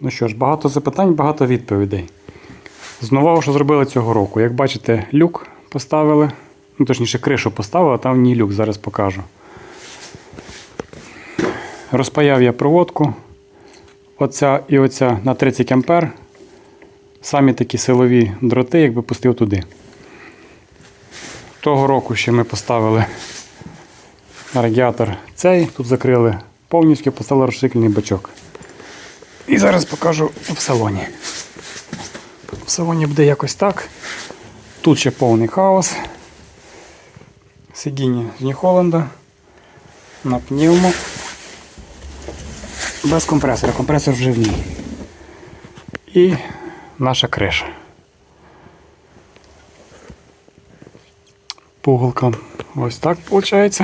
Ну що ж, багато запитань, багато відповідей. З нового, що зробили цього року. Як бачите, люк поставили. Ну, точніше, кришу поставили, а там в ній люк, зараз покажу. Розпаяв я проводку. Оця і оця на 30 ампер. Самі такі силові дроти, якби пустив туди. Того року ще ми поставили радіатор цей, тут закрили повністю, поставили розшиклений бачок. І зараз покажу в салоні. В салоні буде якось так. Тут ще повний хаос. Сидіння з Нью-Холланда. На пневмо. Без компресора. Компресор вже в ній. І наша криша. Пуголка ось так виходить.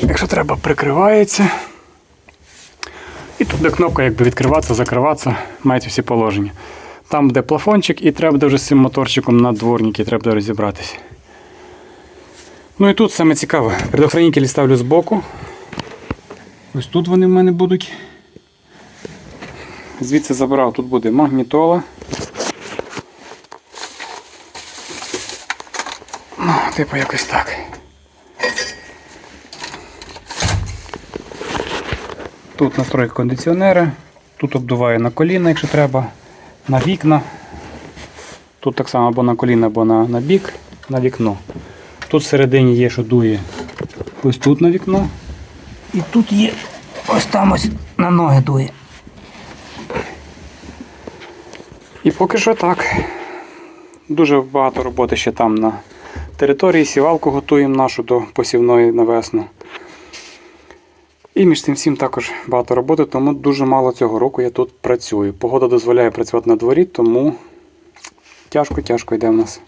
Якщо треба, прикривається. Тут де кнопка якби відкриватися, закриватися, мають всі положення. Там буде плафончик і треба буде вже з цим моторчиком на дворники, треба буде розібратися. Ну і тут саме цікаве. Предохранителі ставлю збоку. Ось тут вони в мене будуть. Звідси забрав, тут буде магнітола. Ну, типу якось так. Тут настройка кондиціонера, тут обдуває на коліна, якщо треба, на вікна. Тут так само або на коліна, або на, на бік, на вікно. Тут всередині є, що дує ось тут на вікно. І тут є ось там ось на ноги дує. І поки що так. Дуже багато роботи ще там на території. Сівалку готуємо нашу до посівної на весну. І між цим всім також багато роботи, тому дуже мало цього року я тут працюю. Погода дозволяє працювати на дворі, тому тяжко-тяжко йде в нас.